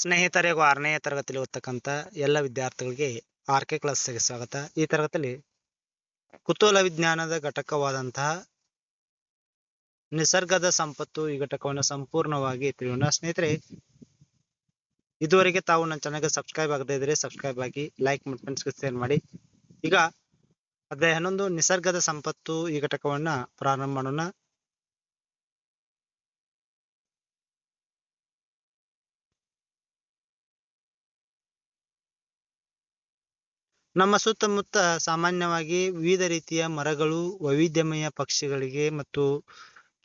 ಸ್ನೇಹಿತರೆ ಹಾಗೂ ಆರನೇ ತರಗತಿಯಲ್ಲಿ ಓದ್ತಕ್ಕಂಥ ಎಲ್ಲ ವಿದ್ಯಾರ್ಥಿಗಳಿಗೆ ಆರ್ ಕೆ ಕ್ಲಾಸ್ಗೆ ಸ್ವಾಗತ. ಈ ತರಗತಿಯಲ್ಲಿ ಕುತೂಹಲ ವಿಜ್ಞಾನದ ಘಟಕವಾದಂತಹ ನಿಸರ್ಗದ ಸಂಪತ್ತು ಈ ಘಟಕವನ್ನು ಸಂಪೂರ್ಣವಾಗಿ ತಿಳಿಯೋಣ. ಸ್ನೇಹಿತರೆ, ಇದುವರೆಗೆ ತಾವು ನನ್ನ ಚಾನಲ್ಗೆ ಸಬ್ಸ್ಕ್ರೈಬ್ ಆಗದೇ ಇದ್ರೆ ಸಬ್ಸ್ಕ್ರೈಬ್ ಆಗಿ ಲೈಕ್ ಮತ್ತು ಫ್ರೆಂಡ್ಸ್ಗೆ ಶೇರ್ ಮಾಡಿ. ಈಗ ಅದೇ ಹನ್ನೊಂದು, ನಿಸರ್ಗದ ಸಂಪತ್ತು ಈ ಘಟಕವನ್ನ ಪ್ರಾರಂಭ ಮಾಡೋಣ. ನಮ್ಮ ಸುತ್ತಮುತ್ತ ಸಾಮಾನ್ಯವಾಗಿ ವಿವಿಧ ರೀತಿಯ ಮರಗಳು, ವೈವಿಧ್ಯಮಯ ಪಕ್ಷಿಗಳಿಗೆ ಮತ್ತು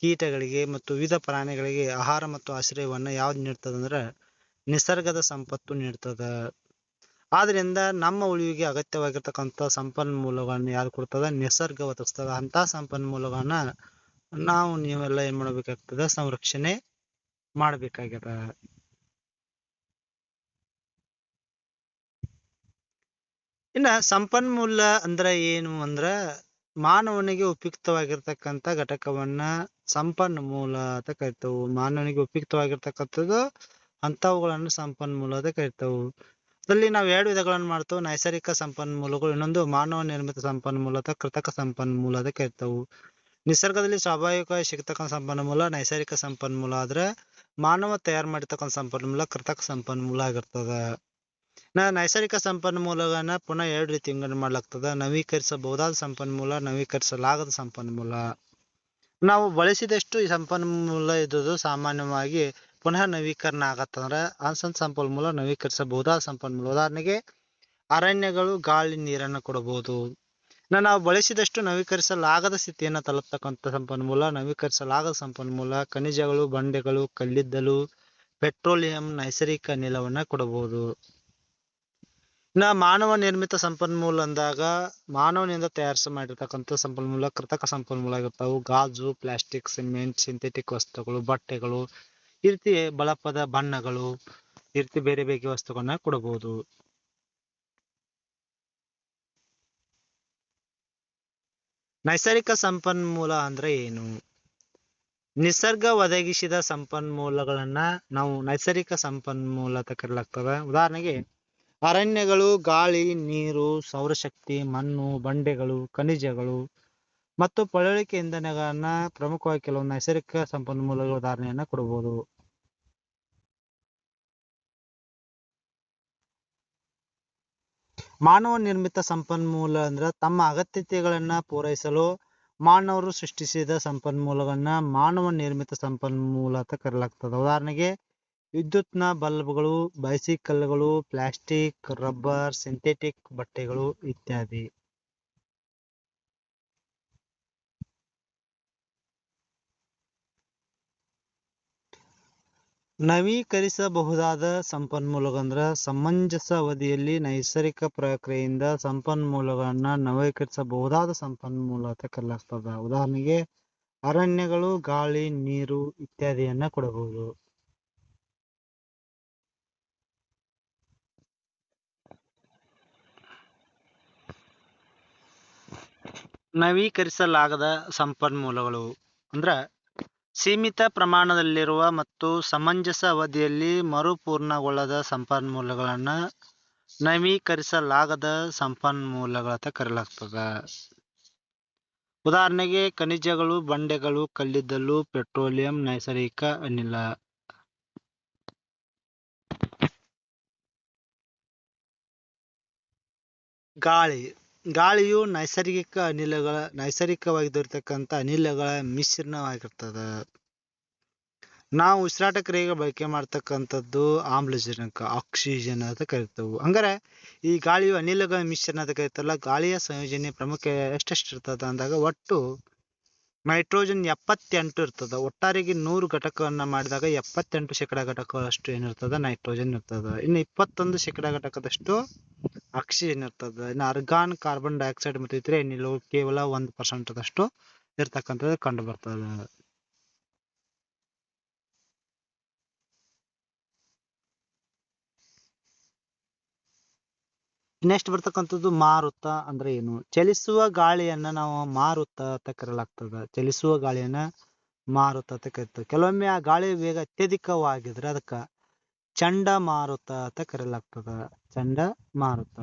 ಕೀಟಗಳಿಗೆ ಮತ್ತು ವಿವಿಧ ಪ್ರಾಣಿಗಳಿಗೆ ಆಹಾರ ಮತ್ತು ಆಶ್ರಯವನ್ನ ಯಾವ್ದು ನೀಡ್ತದೆ ಅಂದ್ರೆ ನಿಸರ್ಗದ ಸಂಪತ್ತು ನೀಡ್ತದ. ಆದ್ರಿಂದ ನಮ್ಮ ಉಳಿವಿಗೆ ಅಗತ್ಯವಾಗಿರ್ತಕ್ಕಂಥ ಸಂಪನ್ಮೂಲಗಳನ್ನ ಯಾರು ಕೊಡ್ತದ? ನಿಸರ್ಗ ಒದಗಿಸ್ತದ. ಅಂತ ಸಂಪನ್ಮೂಲಗಳನ್ನ ನಾವು ನೀವೆಲ್ಲ ಏನ್ ಮಾಡ್ಬೇಕಾಗ್ತದ? ಸಂರಕ್ಷಣೆ ಮಾಡ್ಬೇಕಾಗ್ಯದ. ಇನ್ನ ಸಂಪನ್ಮೂಲ ಅಂದ್ರ ಏನು ಅಂದ್ರ ಮಾನವನಿಗೆ ಉಪಯುಕ್ತವಾಗಿರ್ತಕ್ಕಂಥ ಘಟಕವನ್ನ ಸಂಪನ್ಮೂಲ ಅಂತ ಕರಿತಾವು. ಮಾನವನಿಗೆ ಉಪಯುಕ್ತವಾಗಿರ್ತಕ್ಕಂಥದ್ದು ಅಂತವುಗಳನ್ನು ಸಂಪನ್ಮೂಲ ಅಂತ ಕರಿತವು. ಅದರಲ್ಲಿ ನಾವು ಎರಡು ವಿಧಗಳನ್ನು ಮಾಡ್ತೇವೆ. ನೈಸರ್ಗಿಕ ಸಂಪನ್ಮೂಲಗಳು, ಇನ್ನೊಂದು ಮಾನವ ನಿರ್ಮಿತ ಸಂಪನ್ಮೂಲ ಅಥವಾ ಕೃತಕ ಸಂಪನ್ಮೂಲ ಅಂತ ಕರಿತವು. ನಿಸರ್ಗದಲ್ಲಿ ಸ್ವಾಭಾವಿಕವಾಗಿ ಸಿಗ್ತಕ್ಕಂಥ ಸಂಪನ್ಮೂಲ ನೈಸರ್ಗಿಕ ಸಂಪನ್ಮೂಲ ಆದ್ರೆ ಮಾನವ ತಯಾರು ಮಾಡಿರ್ತಕ್ಕಂಥ ಸಂಪನ್ಮೂಲ ಕೃತಕ ಸಂಪನ್ಮೂಲ ಆಗಿರ್ತದ. ನಾ ನೈಸರ್ಗಿಕ ಸಂಪನ್ಮೂಲಗಳನ್ನ ಪುನಃ ಎರಡು ರೀತಿ ವಿಂಗಡಣೆ ಮಾಡ್ಲಾಗ್ತದ. ನವೀಕರಿಸಬಹುದಾದ ಸಂಪನ್ಮೂಲ, ನವೀಕರಿಸಲಾಗದ ಸಂಪನ್ಮೂಲ. ನಾವು ಬಳಸಿದಷ್ಟು ಈ ಸಂಪನ್ಮೂಲ ಇದ್ದುದು ಸಾಮಾನ್ಯವಾಗಿ ಪುನಃ ನವೀಕರಣ ಆಗತ್ತಂದ್ರ ಅನ್ಸನ್ ಸಂಪನ್ಮೂಲ ನವೀಕರಿಸಬಹುದಾದ ಸಂಪನ್ಮೂಲ. ಉದಾಹರಣೆಗೆ ಅರಣ್ಯಗಳು ಗಾಳಿ ನೀರನ್ನು ಕೊಡಬಹುದು. ನಾವು ಬಳಸಿದಷ್ಟು ನವೀಕರಿಸಲಾಗದ ಸ್ಥಿತಿಯನ್ನ ತಲುಪ್ತಕ್ಕಂಥ ಸಂಪನ್ಮೂಲ, ನವೀಕರಿಸಲಾಗದ ಸಂಪನ್ಮೂಲ, ಖನಿಜಗಳು, ಬಂಡೆಗಳು, ಕಲ್ಲಿದ್ದಲು, ಪೆಟ್ರೋಲಿಯಂ, ನೈಸರ್ಗಿಕ ಅನಿಲವನ್ನ ಕೊಡಬಹುದು. ಇನ್ನ ಮಾನವ ನಿರ್ಮಿತ ಸಂಪನ್ಮೂಲ ಅಂದಾಗ ಮಾನವನಿಂದ ತಯಾರಿಸ ಮಾಡಿರ್ತಕ್ಕಂಥ ಸಂಪನ್ಮೂಲ, ಕೃತಕ ಸಂಪನ್ಮೂಲ ಆಗಿರ್ತಾವು. ಗಾಜು ಪ್ಲಾಸ್ಟಿಕ್ ಸಿಮೆಂಟ್ ಸಿಂಥೆಟಿಕ್ ವಸ್ತುಗಳು, ಬಟ್ಟೆಗಳು, ಈ ರೀತಿ ಬಳಪದ ಬಣ್ಣಗಳು, ಈ ರೀತಿ ಬೇರೆ ಬೇರೆ ವಸ್ತುಗಳನ್ನ ಕೊಡಬಹುದು ನೈಸರ್ಗಿಕ ಸಂಪನ್ಮೂಲ ಅಂದ್ರೆ ಏನು? ನಿಸರ್ಗ ಒದಗಿಸಿದ ಸಂಪನ್ಮೂಲಗಳನ್ನ ನಾವು ನೈಸರ್ಗಿಕ ಸಂಪನ್ಮೂಲ ಅಂತ ಕರೆಯಲಾಗ್ತದೆ ಉದಾಹರಣೆಗೆ ಅರಣ್ಯಗಳು, ಗಾಳಿ, ನೀರು, ಸೌರಶಕ್ತಿ, ಮಣ್ಣು, ಬಂಡೆಗಳು, ಖನಿಜಗಳು ಮತ್ತು ಪಳವಳಿಕೆ ಇಂಧನಗಳನ್ನ ಪ್ರಮುಖವಾಗಿ ಕೆಲವು ನೈಸರ್ಗಿಕ ಸಂಪನ್ಮೂಲಗಳ ಉದಾಹರಣೆಯನ್ನ ಕೊಡಬಹುದು ಮಾನವ ನಿರ್ಮಿತ ಸಂಪನ್ಮೂಲ ಅಂದ್ರ ತಮ್ಮ ಅಗತ್ಯತೆಗಳನ್ನ ಪೂರೈಸಲು ಮಾನವರು ಸೃಷ್ಟಿಸಿದ ಸಂಪನ್ಮೂಲಗಳನ್ನ ಮಾನವ ನಿರ್ಮಿತ ಸಂಪನ್ಮೂಲ ಅಂತ ಕರೆಯಲಾಗ್ತದೆ. ಉದಾಹರಣೆಗೆ ವಿದ್ಯುತ್ನ ಬಲ್ಬ್ಗಳು, ಬೈಸಿಕಲ್ಗಳು, ಪ್ಲಾಸ್ಟಿಕ್, ರಬ್ಬರ್, ಸಿಂಥೆಟಿಕ್ ಬಟ್ಟೆಗಳು ಇತ್ಯಾದಿ. ನವೀಕರಿಸಬಹುದಾದ ಸಂಪನ್ಮೂಲಗಳಂದ್ರ ಸಮಂಜಸ ಅವಧಿಯಲ್ಲಿ ನೈಸರ್ಗಿಕ ಪ್ರಕ್ರಿಯೆಯಿಂದ ಸಂಪನ್ಮೂಲಗಳನ್ನ ನವೀಕರಿಸಬಹುದಾದ ಸಂಪನ್ಮೂಲ ಅಂತ ಕರೆಯಲಾಗ್ತದ. ಉದಾಹರಣೆಗೆ ಅರಣ್ಯಗಳು, ಗಾಳಿ, ನೀರು ಇತ್ಯಾದಿಯನ್ನ ಕೊಡಬಹುದು. ನವೀಕರಿಸಲಾಗದ ಸಂಪನ್ಮೂಲಗಳು ಅಂದ್ರ ಸೀಮಿತ ಪ್ರಮಾಣದಲ್ಲಿರುವ ಮತ್ತು ಸಮಂಜಸ ಅವಧಿಯಲ್ಲಿ ಮರುಪೂರ್ಣಗೊಳ್ಳದ ಸಂಪನ್ಮೂಲಗಳನ್ನ ನವೀಕರಿಸಲಾಗದ ಸಂಪನ್ಮೂಲಗಳ ಅಂತ ಕರೆಯಲಾಗ್ತದ. ಉದಾಹರಣೆಗೆ ಖನಿಜಗಳು, ಬಂಡೆಗಳು, ಕಲ್ಲಿದ್ದಲು, ಪೆಟ್ರೋಲಿಯಂ, ನೈಸರ್ಗಿಕ, ಅನಿಲ. ಗಾಳಿ. ಗಾಳಿಯು ನೈಸರ್ಗಿಕ ಅನಿಲಗಳ ನೈಸರ್ಗಿಕವಾಗಿರ್ತಕ್ಕಂಥ ಅನಿಲಗಳ ಮಿಶ್ರಣವಾಗಿರ್ತದ. ನಾವು ಉಸಿರಾಟ ಕ್ರಿಯೆಗೆ ಬಳಕೆ ಮಾಡ್ತಕ್ಕಂಥದ್ದು ಆಮ್ಲಜನಕ ಆಕ್ಸಿಜನ್ ಅಂತ ಕರಿತೇವೆ. ಹಂಗಾರೆ ಈ ಗಾಳಿಯು ಅನಿಲಗಳ ಮಿಶ್ರಣ ಅಂತ ಕರಿತಲ್ಲ, ಗಾಳಿಯ ಸಂಯೋಜನೆ ಪ್ರಮುಖ ಎಷ್ಟೆಷ್ಟು ಇರ್ತದ ಅಂದಾಗ ಒಟ್ಟು ನೈಟ್ರೋಜನ್ ಎಪ್ಪತ್ತೆಂಟು ಇರ್ತದ. ಒಟ್ಟಾರೆಗೆ ನೂರು ಘಟಕವನ್ನ ಮಾಡಿದಾಗ ಎಪ್ಪತ್ತೆಂಟು ಶೇಕಡ ಘಟಕಗಳಷ್ಟು ಏನಿರ್ತದ? ನೈಟ್ರೋಜನ್ ಇರ್ತದ. ಇನ್ನು ಇಪ್ಪತ್ತೊಂದು ಶೇಕಡ ಘಟಕದಷ್ಟು ಆಕ್ಸಿಜನ್ ಇರ್ತದ. ಇನ್ನು ಅರ್ಗಾನ್ ಕಾರ್ಬನ್ ಡೈಆಕ್ಸೈಡ್ ಮತ್ತು ಇದ್ರೆ ಅನಿಲವು ಕೇವಲ ಒಂದು ಪರ್ಸೆಂಟ್ ದಷ್ಟು ಇರ್ತಕ್ಕಂಥದ್ದು ಕಂಡು ಬರ್ತದ ನೆಕ್ಸ್ಟ್ ಬರ್ತಕ್ಕಂಥದ್ದು ಮಾರುತ ಅಂದ್ರೆ ಏನು? ಚಲಿಸುವ ಗಾಳಿಯನ್ನ ನಾವು ಮಾರುತ ಅಂತ ಕರೆಯಲಾಗ್ತದೆ. ಚಲಿಸುವ ಗಾಳಿಯನ್ನ ಮಾರುತ ಅಂತ ಕರಿತೇವೆ. ಕೆಲವೊಮ್ಮೆ ಆ ಗಾಳಿಯ ವೇಗ ಅತ್ಯಧಿಕವಾಗಿದ್ರೆ ಅದಕ್ಕ ಚಂಡಮಾರುತ ಅಂತ ಕರೆಯಲಾಗ್ತದ. ಚಂಡಮಾರುತ.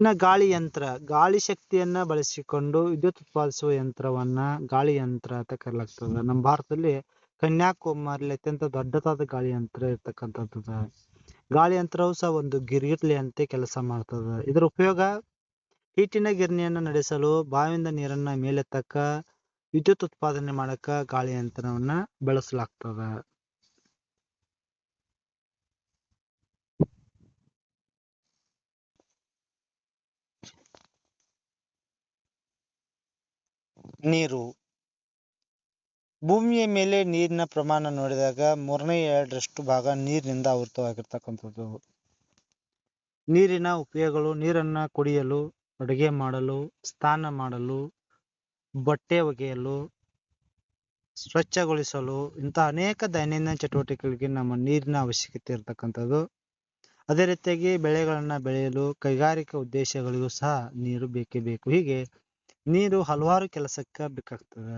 ಇನ್ನ ಗಾಳಿ ಯಂತ್ರ. ಗಾಳಿ ಶಕ್ತಿಯನ್ನ ಬಳಸಿಕೊಂಡು ವಿದ್ಯುತ್ ಉತ್ಪಾದಿಸುವ ಯಂತ್ರವನ್ನ ಗಾಳಿ ಯಂತ್ರ ಅಂತ ಕರೆಯಲಾಗ್ತದ. ನಮ್ಮ ಭಾರತದಲ್ಲಿ ಕನ್ಯಾಕುಮಾರಿಲಿ ಅತ್ಯಂತ ದೊಡ್ಡದಾದ ಗಾಳಿ ಯಂತ್ರ ಇರ್ತಕ್ಕಂಥದ್ದದ. ಗಾಳಿ ಯಂತ್ರವು ಸಹ ಒಂದು ಗಿರ್ಗಿರ್ಲಿ ಅಂತೆ ಕೆಲಸ ಮಾಡ್ತದ. ಇದರ ಉಪಯೋಗ ಹಿಟ್ಟಿನ ಗಿರಣಿಯನ್ನು ನಡೆಸಲು ಬಾವಿಯಿಂದ ನೀರನ್ನ ಮೇಲೆತ್ತಕ್ಕ ವಿದ್ಯುತ್ ಉತ್ಪಾದನೆ ಮಾಡಕ ಗಾಳಿ ಯಂತ್ರವನ್ನ ಬಳಸಲಾಗ್ತದ. ನೀರು. ಭೂಮಿಯ ಮೇಲೆ ನೀರಿನ ಪ್ರಮಾಣ ನೋಡಿದಾಗ ಮೂರನೇ ಎರಡರಷ್ಟು ಭಾಗ ನೀರಿನಿಂದ ಆವೃತವಾಗಿರ್ತಕ್ಕಂಥದ್ದು. ನೀರಿನ ಉಪಯೋಗಗಳು ನೀರನ್ನ ಕುಡಿಯಲು, ಅಡುಗೆ ಮಾಡಲು, ಸ್ನಾನ ಮಾಡಲು ಬಟ್ಟೆ ಒಗೆಯಲು, ಸ್ವಚ್ಛಗೊಳಿಸಲು ಇಂಥ ಅನೇಕ ದೈನಂದಿನ ಚಟುವಟಿಕೆಗಳಿಗೆ ನಮ್ಮ ನೀರಿನ ಅವಶ್ಯಕತೆ ಇರತಕ್ಕಂಥದ್ದು. ಅದೇ ರೀತಿಯಾಗಿ ಬೆಳೆಗಳನ್ನ ಬೆಳೆಯಲು ಕೈಗಾರಿಕಾ ಉದ್ದೇಶಗಳಿಗೂ ಸಹ ನೀರು ಬೇಕೇ ಬೇಕು. ಹೀಗೆ ನೀರು ಹಲವಾರು ಕೆಲಸಕ್ಕೆ ಬೇಕಾಗ್ತದೆ.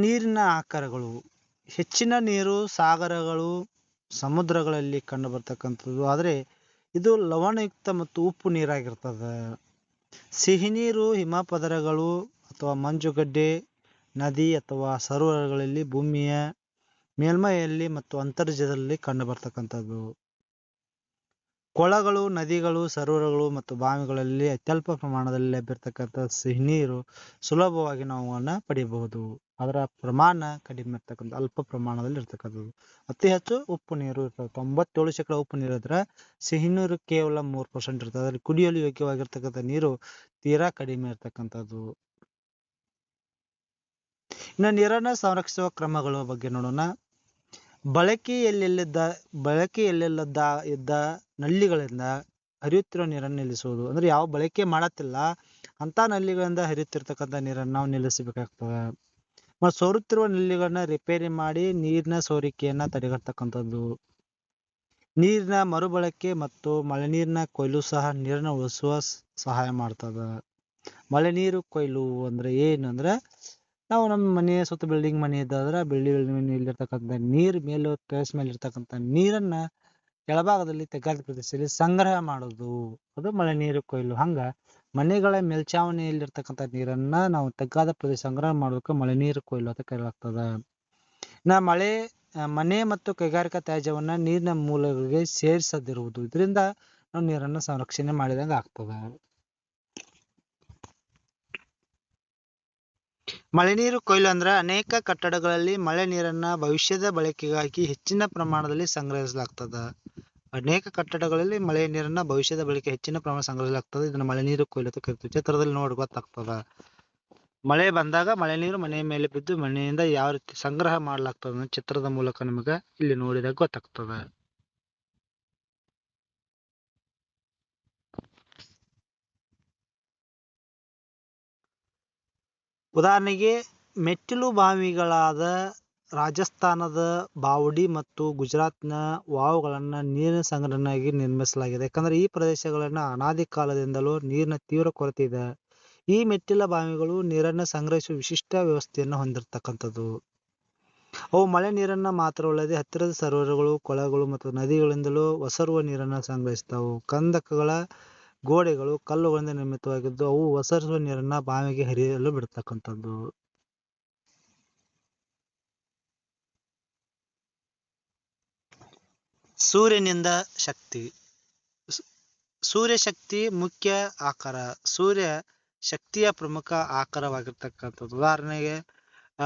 ನೀರಿನ ಆಕಾರಗಳು, ಹೆಚ್ಚಿನ ನೀರು ಸಾಗರಗಳು, ಸಮುದ್ರಗಳಲ್ಲಿ ಕಂಡು ಬರ್ತಕ್ಕಂಥದ್ದು. ಆದರೆ ಇದು ಲವಣಯುಕ್ತ ಮತ್ತು ಉಪ್ಪು ನೀರಾಗಿರ್ತದೆ. ಸಿಹಿ ನೀರು, ಹಿಮಪದರಗಳು ಅಥವಾ ಮಂಜುಗಡ್ಡೆ, ನದಿ ಅಥವಾ ಸರೋವರಗಳಲ್ಲಿ ಭೂಮಿಯ ಮೇಲ್ಮೈಯಲ್ಲಿ ಮತ್ತು ಅಂತರ್ಜಲದಲ್ಲಿ ಕಂಡುಬರ್ತಕ್ಕಂಥದ್ದು. ಕೊಳಗಳು, ನದಿಗಳು, ಸರೋವರಗಳು ಮತ್ತು ಬಾವಿಗಳಲ್ಲಿ ಅತ್ಯಲ್ಪ ಪ್ರಮಾಣದಲ್ಲಿ ಲಭ್ಯರ್ತಕ್ಕಂಥ ಸಿಹಿ ನೀರು ಸುಲಭವಾಗಿ ನಾವು ಅವನ್ನ ಪಡಿಬಹುದು ಅದರ ಪ್ರಮಾಣ ಕಡಿಮೆ ಇರ್ತಕ್ಕಂಥ ಅಲ್ಪ ಪ್ರಮಾಣದಲ್ಲಿ ಇರ್ತಕ್ಕಂಥದ್ದು. ಅತಿ ಹೆಚ್ಚು ಉಪ್ಪು ನೀರು ಇರ್ತದೆ. ತೊಂಬತ್ತೇಳು ಶೇಕಡ ಉಪ್ಪು ನೀರು ಇದ್ರೆ ಸಿಹಿ ಕೇವಲ ಮೂರು ಪರ್ಸೆಂಟ್ ಇರ್ತದೆ. ಅದರಲ್ಲಿ ಕುಡಿಯಲು ಯೋಗ್ಯವಾಗಿರ್ತಕ್ಕಂಥ ನೀರು ತೀರಾ ಕಡಿಮೆ ಇರ್ತಕ್ಕಂಥದ್ದು. ಇನ್ನು ನೀರನ್ನ ಸಂರಕ್ಷಿಸುವ ಕ್ರಮಗಳ ಬಗ್ಗೆ ನೋಡೋಣ. ಬಳಕೆಯಲ್ಲಿಲ್ಲದ ಬಳಕೆಯಲ್ಲೆಲ್ಲದ್ದ ಇದ್ದ ನಲ್ಲಿಗಳಿಂದ ಹರಿಯುತ್ತಿರುವ ನೀರನ್ನು ನಿಲ್ಲಿಸುವುದು. ಅಂದ್ರೆ ಯಾವ ಬಳಕೆ ಮಾಡತ್ತಿಲ್ಲ ಅಂತ ನಲ್ಲಿಗಳಿಂದ ಹರಿಯುತ್ತಿರ್ತಕ್ಕಂಥ ನೀರನ್ನು ನಾವು ನಿಲ್ಲಿಸಬೇಕಾಗ್ತದೆ. ಮತ್ತು ಸೋರುತ್ತಿರುವ ನಲ್ಲಿಗಳನ್ನ ರಿಪೇರಿ ಮಾಡಿ ನೀರಿನ ಸೋರಿಕೆಯನ್ನ ತಡೆಗಟ್ಟತಕ್ಕಂಥದ್ದು. ನೀರಿನ ಮರುಬಳಕೆ ಮತ್ತು ಮಳೆ ನೀರಿನ ಕೊಯ್ಲು ಸಹ ನೀರನ್ನ ಉಳಿಸುವ ಸಹಾಯ ಮಾಡ್ತದ. ಮಳೆ ನೀರು ಕೊಯ್ಲು ಅಂದ್ರೆ ಏನಂದ್ರೆ ನಾವು ನಮ್ಮ ಮನೆಯ ಸುತ್ತ ಬಿಲ್ಡಿಂಗ್ ಮನೆ ಇದ್ದಾದ್ರೆ ಬಿಲ್ಡಿಂಗ್ ಇಲ್ಲಿರ್ತಕ್ಕಂಥ ನೀರ್ ಮೇಲೆ ಟೆರೆಸ್ ಮೇಲೆ ಇರ್ತಕ್ಕಂಥ ನೀರನ್ನ ಕೆಳಭಾಗದಲ್ಲಿ ತೆಗ್ಗಾದ ಪ್ರದೇಶದಲ್ಲಿ ಸಂಗ್ರಹ ಮಾಡೋದು. ಅದು ಮಳೆ ನೀರು ಕೊಯ್ಲು. ಹಂಗ ಮನೆಗಳ ಮೇಲ್ಛಾವಣಿಯಲ್ಲಿರ್ತಕ್ಕಂಥ ನೀರನ್ನ ನಾವು ತಗ್ಗಾದ ಪ್ರದೇಶ ಸಂಗ್ರಹ ಮಾಡೋದಕ್ಕೆ ಮಳೆ ನೀರು ಕೊಯ್ಲು ಅಂತ ಕರೆಯಲಾಗ್ತದ. ನಾ ಮಳೆ ಮನೆ ಮತ್ತು ಕೈಗಾರಿಕಾ ತ್ಯಾಜ್ಯವನ್ನ ನೀರಿನ ಮೂಲಗಳಿಗೆ ಸೇರಿಸದಿರುವುದು. ಇದರಿಂದ ನಾವು ನೀರನ್ನ ಸಂರಕ್ಷಣೆ ಮಾಡಿದಂಗ ಆಗ್ತದ. ಮಳೆ ನೀರು ಕೊಯ್ಲು ಅಂದ್ರ ಅನೇಕ ಕಟ್ಟಡಗಳಲ್ಲಿ ಮಳೆ ನೀರನ್ನ ಭವಿಷ್ಯದ ಬಳಕೆಗಾಗಿ ಹೆಚ್ಚಿನ ಪ್ರಮಾಣದಲ್ಲಿ ಸಂಗ್ರಹಿಸಲಾಗ್ತದ. ಅನೇಕ ಕಟ್ಟಡಗಳಲ್ಲಿ ಮಳೆ ನೀರನ್ನ ಭವಿಷ್ಯದ ಬಳಕೆ ಹೆಚ್ಚಿನ ಪ್ರಮಾಣ ಸಂಗ್ರಹಿಸಲಾಗ್ತದೆ. ಇದನ್ನ ಮಳೆ ನೀರು ಕೊಯ್ಲು ಅಂತ ಕರಿತೀವಿ. ಚಿತ್ರದಲ್ಲಿ ನೋಡಿ ಗೊತ್ತಾಗ್ತದ. ಮಳೆ ಬಂದಾಗ ಮಳೆ ನೀರು ಮನೆ ಮೇಲೆ ಬಿದ್ದು ಮನೆಯಿಂದ ಯಾವ ರೀತಿ ಸಂಗ್ರಹ ಮಾಡಲಾಗ್ತದ ಚಿತ್ರದ ಮೂಲಕ ನಮಗೆ ಇಲ್ಲಿ ನೋಡಿದಾಗ ಗೊತ್ತಾಗ್ತದ. ಉದಾಹರಣೆಗೆ ಮೆಟ್ಟಿಲು ಬಾವಿಗಳಾದ ರಾಜಸ್ಥಾನದ ಬಾವಡಿ ಮತ್ತು ಗುಜರಾತ್ನ ವಾವ್ಗಳನ್ನ ನೀರಿನ ಸಂಗ್ರಹಣೆಯಾಗಿ ನಿರ್ಮಿಸಲಾಗಿದೆ. ಯಾಕಂದ್ರೆ ಈ ಪ್ರದೇಶಗಳನ್ನ ಅನಾದಿ ಕಾಲದಿಂದಲೂ ನೀರಿನ ತೀವ್ರ ಕೊರತೆ ಇದೆ. ಈ ಮೆಟ್ಟಿಲ ಬಾವಿಗಳು ನೀರನ್ನು ಸಂಗ್ರಹಿಸುವ ವಿಶಿಷ್ಟ ವ್ಯವಸ್ಥೆಯನ್ನು ಹೊಂದಿರತಕ್ಕಂಥದ್ದು. ಅವು ಮಳೆ ನೀರನ್ನ ಮಾತ್ರವಲ್ಲದೆ ಹತ್ತಿರದ ಸರೋವರಗಳು, ಕೊಳಗಳು ಮತ್ತು ನದಿಗಳಿಂದಲೂ ಒಸರುವ ನೀರನ್ನ ಸಂಗ್ರಹಿಸ್ತಾವು ಕಂದಕಗಳ ಗೋಡೆಗಳು ಕಲ್ಲುಗಳಿಂದ ನಿರ್ಮಿತವಾಗಿದ್ದು, ಅವು ಒಸರಿಸುವ ನೀರನ್ನ ಬಾವಿಗೆ ಹರಿಯಲು ಬಿಡ್ತಕ್ಕಂಥದ್ದು. ಸೂರ್ಯನಿಂದ ಶಕ್ತಿ. ಸೂರ್ಯ ಶಕ್ತಿ ಮುಖ್ಯ ಆಕಾರ. ಸೂರ್ಯ ಶಕ್ತಿಯ ಪ್ರಮುಖ ಆಕಾರವಾಗಿರ್ತಕ್ಕಂಥದ್ದು. ಉದಾಹರಣೆಗೆ, ಆ,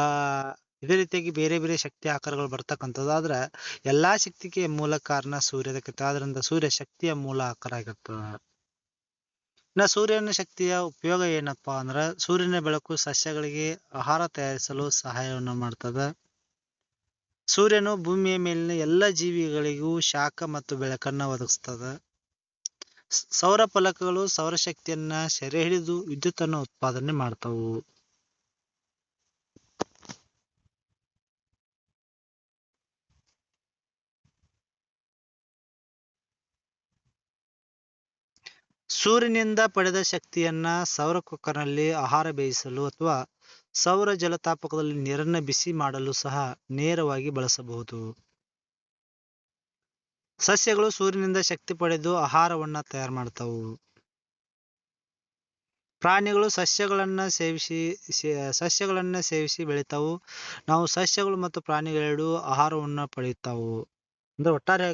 ಇದೇ ರೀತಿಯಾಗಿ ಬೇರೆ ಬೇರೆ ಶಕ್ತಿ ಆಕಾರಗಳು ಬರ್ತಕ್ಕಂಥದ್ದು. ಆದ್ರೆ ಎಲ್ಲಾ ಶಕ್ತಿಗೆ ಮೂಲ ಕಾರಣ ಸೂರ್ಯದ ಕತೆ ಆದ್ರಿಂದ ಸೂರ್ಯ ಶಕ್ತಿಯ ಮೂಲ ಆಕಾರ ಆಗಿರ್ತದ. ಇನ್ನ ಸೂರ್ಯನ ಶಕ್ತಿಯ ಉಪಯೋಗ ಏನಪ್ಪಾ ಅಂದ್ರ ಸೂರ್ಯನ ಬೆಳಕು ಸಸ್ಯಗಳಿಗೆ ಆಹಾರ ತಯಾರಿಸಲು ಸಹಾಯವನ್ನು ಮಾಡ್ತದ. ಸೂರ್ಯನು ಭೂಮಿಯ ಮೇಲಿನ ಎಲ್ಲ ಜೀವಿಗಳಿಗೂ ಶಾಖ ಮತ್ತು ಬೆಳಕನ್ನ ಒದಗಿಸ್ತದ. ಸೌರ ಫಲಕಗಳು ಸೌರಶಕ್ತಿಯನ್ನ ಸೆರೆ ಹಿಡಿದು ವಿದ್ಯುತ್ತನ್ನು ಉತ್ಪಾದನೆ ಮಾಡ್ತವು. ಸೂರ್ಯನಿಂದ ಪಡೆದ ಶಕ್ತಿಯನ್ನ ಸೌರ ಕುಕ್ಕರ್ನಲ್ಲಿ ಆಹಾರ ಬೇಯಿಸಲು ಅಥವಾ ಸೌರ ಜಲತಾಪಕದಲ್ಲಿ ನೀರನ್ನು ಬಿಸಿ ಮಾಡಲು ಸಹ ನೇರವಾಗಿ ಬಳಸಬಹುದು. ಸಸ್ಯಗಳು ಸೂರ್ಯನಿಂದ ಶಕ್ತಿ ಪಡೆದು ಆಹಾರವನ್ನು ತಯಾರು ಮಾಡ್ತಾವು. ಪ್ರಾಣಿಗಳು ಸಸ್ಯಗಳನ್ನ ಸೇವಿಸಿ ಸಸ್ಯಗಳನ್ನು ಸೇವಿಸಿ ಬೆಳಿತಾವು. ನಾವು ಸಸ್ಯಗಳು ಮತ್ತು ಪ್ರಾಣಿಗಳೆರಡು ಆಹಾರವನ್ನು ಪಡೆಯುತ್ತಾವು. ಅಂದರೆ ಒಟ್ಟಾರೆ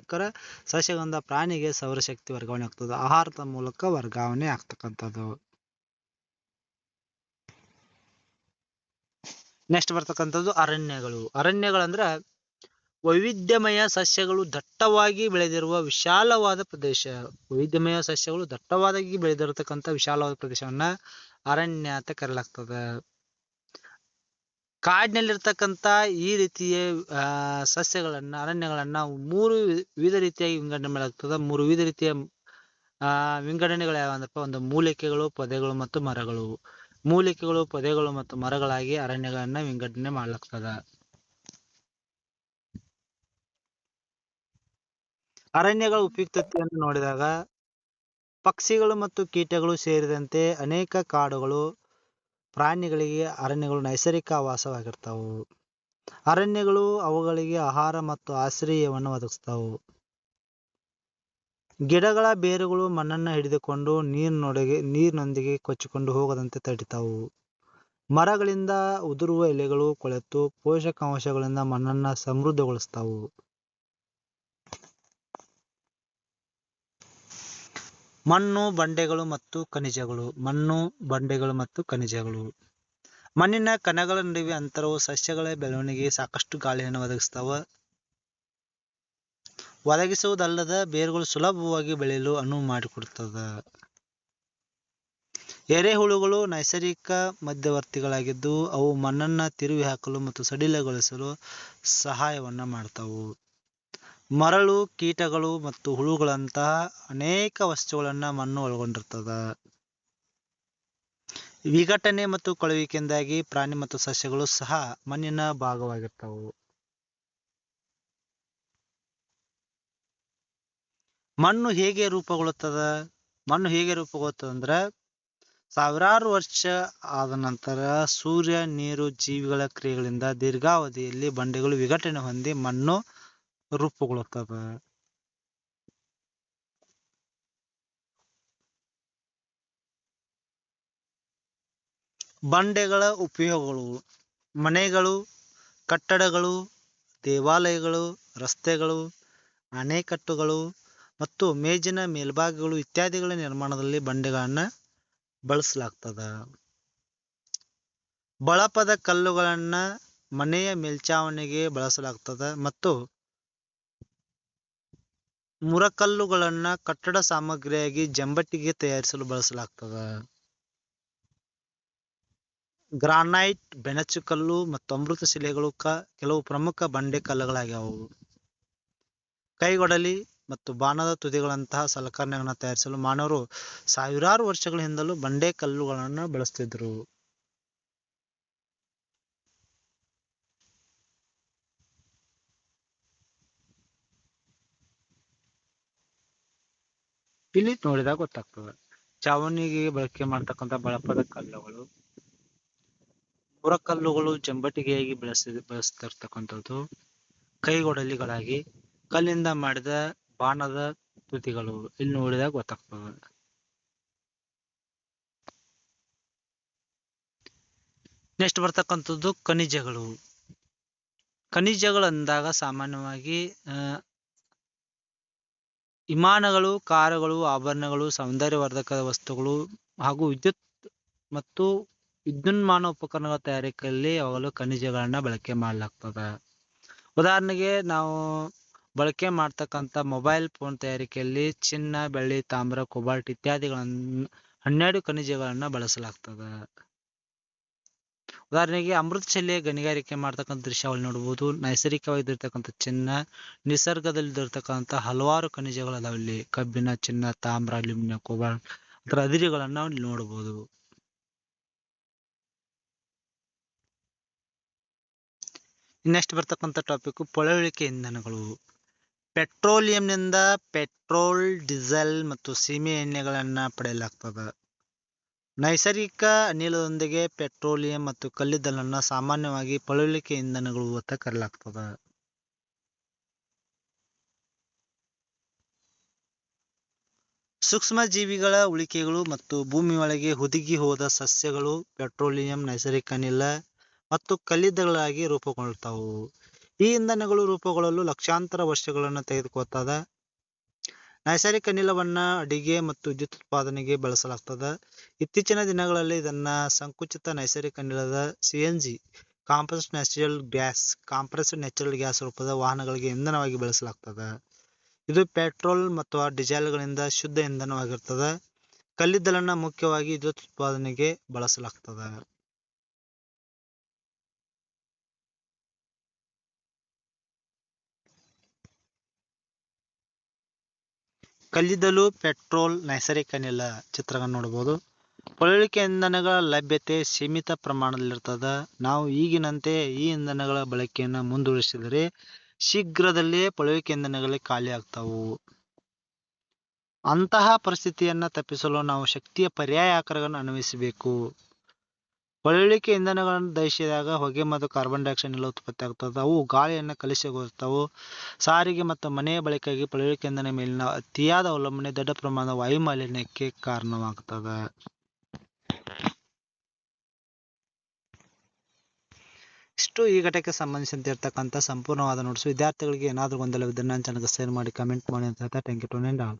ಸಸ್ಯಗಳಿಂದ ಪ್ರಾಣಿಗೆ ಸೌರಶಕ್ತಿ ವರ್ಗಾವಣೆ ಆಗ್ತದೆ. ಆಹಾರದ ಮೂಲಕ ವರ್ಗಾವಣೆ ಆಗ್ತಕ್ಕಂಥದ್ದು. ನೆಕ್ಸ್ಟ್ ಬರ್ತಕ್ಕಂಥದ್ದು ಅರಣ್ಯಗಳು. ಅರಣ್ಯಗಳಂದ್ರೆ ವೈವಿಧ್ಯಮಯ ಸಸ್ಯಗಳು ದಟ್ಟವಾಗಿ ಬೆಳೆದಿರುವ ವಿಶಾಲವಾದ ಪ್ರದೇಶ. ವೈವಿಧ್ಯಮಯ ಸಸ್ಯಗಳು ದಟ್ಟವಾಗಿ ಬೆಳೆದಿರತಕ್ಕಂಥ ವಿಶಾಲವಾದ ಪ್ರದೇಶವನ್ನ ಅರಣ್ಯ ಅಂತ ಕರೆಯಲಾಗ್ತದೆ. ಕಾಡಿನಲ್ಲಿರ್ತಕ್ಕಂಥ ಈ ರೀತಿಯ ಸಸ್ಯಗಳನ್ನ, ಅರಣ್ಯಗಳನ್ನ ಮೂರು ವಿವಿಧ ರೀತಿಯಾಗಿ ವಿಂಗಡಣೆ ಮಾಡಲಾಗ್ತದೆ. ಮೂರು ವಿವಿಧ ರೀತಿಯ, ಆ ವಿಂಗಡಣೆಗಳು ಯಾವಂದ್ರಪ್ಪ ಒಂದು ಮೂಲಿಕೆಗಳು, ಪೊದೆಗಳು ಮತ್ತು ಮರಗಳು. ಮೂಲಿಕೆಗಳು, ಪೊದೆಗಳು ಮತ್ತು ಮರಗಳಾಗಿ ಅರಣ್ಯಗಳನ್ನ ವಿಂಗಡಣೆ ಮಾಡ್ಲಾಗ್ತದ. ಅರಣ್ಯಗಳ ಉಪಯುಕ್ತತೆಯನ್ನು ನೋಡಿದಾಗ ಪಕ್ಷಿಗಳು ಮತ್ತು ಕೀಟಗಳು ಸೇರಿದಂತೆ ಅನೇಕ ಕಾಡುಗಳು, ಪ್ರಾಣಿಗಳಿಗೆ ಅರಣ್ಯಗಳು ನೈಸರ್ಗಿಕ ಆವಾಸವಾಗಿರ್ತಾವು. ಅರಣ್ಯಗಳು ಅವುಗಳಿಗೆ ಆಹಾರ ಮತ್ತು ಆಶ್ರಯವನ್ನು ಒದಗಿಸ್ತಾವು. ಗಿಡಗಳ ಬೇರುಗಳು ಮಣ್ಣನ್ನ ಹಿಡಿದುಕೊಂಡು ನೀರಿನೊಳಗೆ, ನೀರಿನೊಂದಿಗೆ ಕೊಚ್ಚಿಕೊಂಡು ಹೋಗದಂತೆ ತಡಿತಾವು. ಮರಗಳಿಂದ ಉದುರುವ ಎಲೆಗಳು ಕೊಳೆತು ಪೋಷಕಾಂಶಗಳಿಂದ ಮಣ್ಣನ್ನ ಸಮೃದ್ಧಗೊಳಿಸ್ತಾವು. ಮಣ್ಣು, ಬಂಡೆಗಳು ಮತ್ತು ಖನಿಜಗಳು. ಮಣ್ಣು, ಬಂಡೆಗಳು ಮತ್ತು ಖನಿಜಗಳು. ಮಣ್ಣಿನ ಕಣಗಳ ನಡುವೆ ಅಂತರವು ಸಸ್ಯಗಳ ಬೆಳವಣಿಗೆಗೆ ಸಾಕಷ್ಟು ಗಾಳಿಯನ್ನು ಒದಗಿಸ್ತಾವ. ಒದಗಿಸುವುದಲ್ಲದ ಬೇರುಗಳು ಸುಲಭವಾಗಿ ಬೆಳೆಯಲು ಅನುವು ಮಾಡಿಕೊಡುತ್ತದ. ಎರೆಹುಳುಗಳು ನೈಸರ್ಗಿಕ ಮಧ್ಯವರ್ತಿಗಳಾಗಿದ್ದು ಅವು ಮಣ್ಣನ್ನ ತಿರುವಿ ಹಾಕಲು ಮತ್ತು ಸಡಿಲಗೊಳಿಸಲು ಸಹಾಯವನ್ನ ಮಾಡ್ತಾವು. ಮರಳು, ಕೀಟಗಳು ಮತ್ತು ಹುಳುಗಳಂತಹ ಅನೇಕ ವಸ್ತುಗಳನ್ನ ಮಣ್ಣು ಒಳಗೊಂಡಿರ್ತದ. ವಿಘಟನೆ ಮತ್ತು ಕೊಳವಿಕೆಯಿಂದಾಗಿ ಪ್ರಾಣಿ ಮತ್ತು ಸಸ್ಯಗಳು ಸಹ ಮಣ್ಣಿನ ಭಾಗವಾಗಿರ್ತವು. ಮಣ್ಣು ಹೇಗೆ ರೂಪುಗೊಳ್ಳುತ್ತದ? ಮಣ್ಣು ಹೇಗೆ ರೂಪುಗೊಳ್ಳುತ್ತದೆ ಅಂದ್ರೆ ಸಾವಿರಾರು ವರ್ಷ ಆದ ನಂತರ ಸೂರ್ಯ, ನೀರು, ಜೀವಿಗಳ ಕ್ರಿಯೆಗಳಿಂದ ದೀರ್ಘಾವಧಿಯಲ್ಲಿ ಬಂಡೆಗಳು ವಿಘಟನೆ ಹೊಂದಿ ಮಣ್ಣು ರೂಪುಗೊಳ್ಳುತ್ತದ. ಬಂಡೆಗಳ ಉಪಯೋಗಗಳು, ಮನೆಗಳು, ಕಟ್ಟಡಗಳು, ದೇವಾಲಯಗಳು, ರಸ್ತೆಗಳು, ಅಣೆಕಟ್ಟುಗಳು ಮತ್ತು ಮೇಜಿನ ಮೇಲ್ಭಾಗಗಳು ಇತ್ಯಾದಿಗಳ ನಿರ್ಮಾಣದಲ್ಲಿ ಬಂಡೆಗಳನ್ನ ಬಳಸಲಾಗ್ತದ. ಬಳಪದ ಕಲ್ಲುಗಳನ್ನ ಮನೆಯ ಮೇಲ್ಛಾವಣಿಗೆ ಬಳಸಲಾಗ್ತದ ಮತ್ತು ಮುರಕಲ್ಲುಗಳನ್ನ ಕಟ್ಟಡ ಸಾಮಗ್ರಿಯಾಗಿ ಜಂಬಟ್ಟಿಗೆ ತಯಾರಿಸಲು ಬಳಸಲಾಗ್ತದ. ಗ್ರಾನೈಟ್ ಬೆಣಚುಕಲ್ಲು ಮತ್ತು ಅಮೃತಶಿಲೆಗಳು ಕ, ಕೆಲವು ಪ್ರಮುಖ ಬಂಡೆ ಕಲ್ಲುಗಳಾಗ್ಯಾವು. ಕೈಗೊಡಲಿ ಮತ್ತು ಬಾಣದ ತುದಿಗಳಂತಹ ಸಲಕರಣೆಗಳನ್ನು ತಯಾರಿಸಲು ಮಾನವರು ಸಾವಿರಾರು ವರ್ಷಗಳ ಹಿಂದಲೂ ಬಂಡೆ ಕಲ್ಲುಗಳನ್ನು ಬಳಸ್ತಿದ್ರು. ಇಲ್ಲಿ ನೋಡಿದಾಗ ಗೊತ್ತಾಗ್ತದೆ. ಚಾವಣಿಗೆ ಬಳಕೆ ಮಾಡ್ತಕ್ಕಂಥ ಬಳಪದ ಕಲ್ಲುಗಳು, ಮುರಕಲ್ಲುಗಳು ಜಂಬಟಿಗೆಯಾಗಿ ಬಳಸಿ, ಬಳಸ್ತಿರ್ತಕ್ಕಂಥದ್ದು, ಕೈಗೊಡಲಿಗಳಾಗಿ ಕಲ್ಲಿಂದ ಮಾಡಿದ ಬಾಣದ ತುದಿಗಳು ಇಲ್ಲಿ ನೋಡಿದಾಗ ಗೊತ್ತಾಗ್ತದೆ. ನೆಕ್ಸ್ಟ್ ಬರ್ತಕ್ಕಂಥದ್ದು ಖನಿಜಗಳು. ಖನಿಜಗಳು ಅಂದಾಗ ಸಾಮಾನ್ಯವಾಗಿ ವಿಮಾನಗಳು, ಕಾರುಗಳು, ಆಭರಣಗಳು ಸೌಂದರ್ಯವರ್ಧಕ ವಸ್ತುಗಳು ಹಾಗೂ ವಿದ್ಯುತ್ ಮತ್ತು ವಿದ್ಯುನ್ಮಾನ ಉಪಕರಣಗಳ ತಯಾರಿಕೆಯಲ್ಲಿ ಯಾವಾಗಲೂ ಖನಿಜಗಳನ್ನ ಬಳಕೆ ಮಾಡಲಾಗ್ತದೆ. ಉದಾಹರಣೆಗೆ ನಾವು ಬಳಕೆ ಮಾಡ್ತಕ್ಕಂಥ ಮೊಬೈಲ್ ಫೋನ್ ತಯಾರಿಕೆಯಲ್ಲಿ ಚಿನ್ನ, ಬೆಳ್ಳಿ, ತಾಮ್ರ, ಕೊಬಾಲ್ಟ್ ಇತ್ಯಾದಿಗಳನ್ನು, ಹನ್ನೆರಡು ಖನಿಜಗಳನ್ನ ಬಳಸಲಾಗ್ತದ. ಉದಾಹರಣೆಗೆ ಅಮೃತಶಿಲೆ ಗಣಿಗಾರಿಕೆ ಮಾಡ್ತಕ್ಕಂಥ ದೃಶ್ಯಾವಳಿ ನೈಸರ್ಗಿಕವಾಗಿ ನೈಸರ್ಗಿಕವಾಗಿರ್ತಕ್ಕಂಥ ಚಿನ್ನ ನಿಸರ್ಗದಲ್ಲಿರ್ತಕ್ಕಂಥ ಹಲವಾರು ಖನಿಜಗಳು ಅದಾವ ಇಲ್ಲಿ. ಕಬ್ಬಿಣ ಚಿನ್ನ, ತಾಮ್ರ, ಅಲ್ಯೂಮಿನಿಯಂ, ಕೋಬಾಲ್ಟ್ ಅದರ ಇಲ್ಲಿ ನೋಡಬಹುದು ನೆಕ್ಸ್ಟ್ ಬರ್ತಕ್ಕಂಥ ಟಾಪಿಕ್ ಪಳವಳಿಕೆ ಇಂಧನಗಳು. ಪೆಟ್ರೋಲಿಯಂನಿಂದ ಪೆಟ್ರೋಲ್, ಡೀಸೆಲ್ ಮತ್ತು ಸೀಮೆ ಎಣ್ಣೆಗಳನ್ನು ಪಡೆಯಲಾಗ್ತದ. ನೈಸರ್ಗಿಕ ಅನಿಲದೊಂದಿಗೆ ಪೆಟ್ರೋಲಿಯಂ ಮತ್ತು ಕಲ್ಲಿದ್ದಲನ್ನು ಸಾಮಾನ್ಯವಾಗಿ ಪಳೆಯುಳಿಕೆ ಇಂಧನಗಳು ಅಂತ ಕರೆಯಲಾಗ್ತದೆ. ಸೂಕ್ಷ್ಮಜೀವಿಗಳ ಉಳಿಕೆಗಳು ಮತ್ತು ಭೂಮಿಯೊಳಗೆ ಹುದುಗಿ ಹೋದ ಸಸ್ಯಗಳು ಪೆಟ್ರೋಲಿಯಂ, ನೈಸರ್ಗಿಕ ಅನಿಲ ಮತ್ತು ಕಲ್ಲಿದ್ದಲಾಗಿ ರೂಪುಗೊಳ್ತಾವು. ಈ ಇಂಧನಗಳು ರೂಪುಗೊಳ್ಳಲು ಲಕ್ಷಾಂತರ ವರ್ಷಗಳನ್ನು ತೆಗೆದುಕೊಳ್ತದ. ನೈಸರ್ಗಿಕ ಅನಿಲವನ್ನ ಅಡಿಗೆ ಮತ್ತು ವಿದ್ಯುತ್ ಉತ್ಪಾದನೆಗೆ ಬಳಸಲಾಗ್ತದ. ಇತ್ತೀಚಿನ ದಿನಗಳಲ್ಲಿ ಇದನ್ನ ಸಂಕುಚಿತ ನೈಸರ್ಗಿಕ ಅನಿಲದ CNG compressed natural gas compressed natural gas ರೂಪದ ವಾಹನಗಳಿಗೆ ಇಂಧನವಾಗಿ ಬಳಸಲಾಗ್ತದ. ಇದು ಪೆಟ್ರೋಲ್ ಮತ್ತು ಡೀಸೆಲ್ಗಳಿಂದ ಶುದ್ಧ ಇಂಧನವಾಗಿರ್ತದ. ಕಲ್ಲಿದ್ದಲನ್ನ ಮುಖ್ಯವಾಗಿ ವಿದ್ಯುತ್ ಉತ್ಪಾದನೆಗೆ ಬಳಸಲಾಗ್ತದೆ. ಕಲ್ಲಿದ್ದಲು, ಪೆಟ್ರೋಲ್, ನೈಸರ್ಗಿಕ ಅನಿಲ ಚಿತ್ರವನ್ನು ನೋಡಬಹುದು. ಪೊಳಲಿಕೆ ಇಂಧನಗಳ ಲಭ್ಯತೆ ಸೀಮಿತ ಪ್ರಮಾಣದಲ್ಲಿರ್ತದ. ನಾವು ಈಗಿನಂತೆ ಈ ಇಂಧನಗಳ ಬಳಕೆಯನ್ನು ಮುಂದುವರಿಸಿದರೆ ಶೀಘ್ರದಲ್ಲೇ ಪೊಳಲಿಕೆ ಇಂಧನಗಳು ಖಾಲಿ ಆಗ್ತಾವು. ಅಂತಹ ಪರಿಸ್ಥಿತಿಯನ್ನು ತಪ್ಪಿಸಲು ನಾವು ಶಕ್ತಿಯ ಪರ್ಯಾಯ ಆಕಾರಗಳನ್ನು ಅನ್ವಯಿಸಬೇಕು. ಪಳೆಯುಳಿಕೆ ಇಂಧನಗಳನ್ನು ದಹಿಸಿದಾಗ ಹೊಗೆ ಮತ್ತು ಕಾರ್ಬನ್ ಡೈಆಕ್ಸೈಡ್ ಎಲ್ಲ ಉತ್ಪತ್ತಿ ಆಗ್ತದೆ. ಅವು ಗಾಳಿಯನ್ನು ಕಲಿಸಿಗೊಳ್ತಾವು ಸಾರಿಗೆ ಮತ್ತು ಮನೆಯ ಬಳಕೆಗಾಗಿ ಪಳೆಯುಳಿಕೆ ಇಂಧನ ಮೇಲಿನ ಅತಿಯಾದ ಅವಲಂಬನೆ ದೊಡ್ಡ ಪ್ರಮಾಣದ ವಾಯು ಮಾಲಿನ್ಯಕ್ಕೆ ಕಾರಣವಾಗ್ತದೆ. ಇಷ್ಟು ಈ ಘಟಕ್ಕೆ ಸಂಬಂಧಿಸಿದಂತೆ ಇರ್ತಕ್ಕಂಥ ಸಂಪೂರ್ಣವಾದ ನೋಟ್ಸ್. ವಿದ್ಯಾರ್ಥಿಗಳಿಗೆ ಏನಾದರೂ ಗೊಂದಲವಿದ್ದರೆ ನನ್ನ ಚಾನಲ್ಗೆ ಶೇರ್ ಮಾಡಿ ಕಮೆಂಟ್ ಮಾಡಿ ಅಂತ ಹೇಳ್ತಾ ಥ್ಯಾಂಕ್ ಯು ಟು ಆಲ್